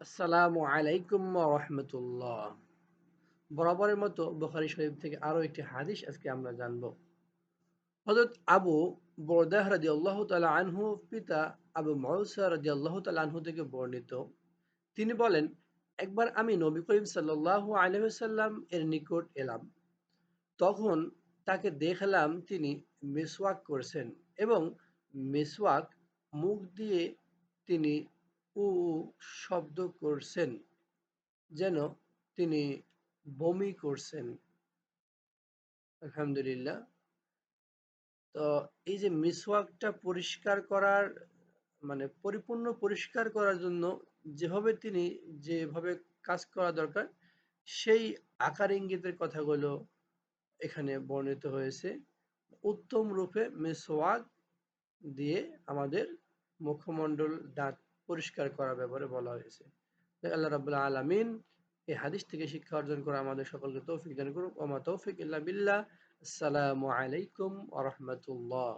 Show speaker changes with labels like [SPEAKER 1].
[SPEAKER 1] আসসালামু আলাইকুম রহমতুল্লাহ। বরাবরের মতো বুখারী শরীফ থেকে আরও একটি হাদিস আজকে আমরা জানব। হযরত আবু বরদাহ রাদিয়াল্লাহু তাআলা আনহু, পিতা আবু মুসা রাদিয়াল্লাহু তাআলা আনহু থেকে বর্ণিত। তিনি বলেন, একবার আমি নবী করিম সাল্লাল্লাহু আলাইহি ওয়াসাল্লাম এর নিকট এলাম। তখন তাকে দেখলাম তিনি মিসওয়াক করছেন এবং মিসওয়াক মুখ দিয়ে তিনি উ শব্দ করছেন, যেন তিনি বমি করছেন। আলহামদুলিল্লাহ। তো এই যে মিসওয়াকটা পরিষ্কার করার মানে পরিপূর্ণ পরিষ্কার করার জন্য যেভাবে তিনি যেভাবে কাজ করা দরকার, সেই আকার ইঙ্গিতের কথাগুলো এখানে বর্ণিত হয়েছে। উত্তম রূপে মিসওয়াক দিয়ে আমাদের মুখমণ্ডল দাঁত পরিষ্কার করার ব্যাপারে বলা হয়েছে। আল্লাহ রাবুল্লাহ আলমিন এই হাদিস থেকে শিক্ষা অর্জন করে আমাদের সকলকে তৌফিক দান করুক। ওমা তৌফিক ইল্লা বিল্লাহ। আসসালামু আলাইকুম আ রহমতুল্লাহ।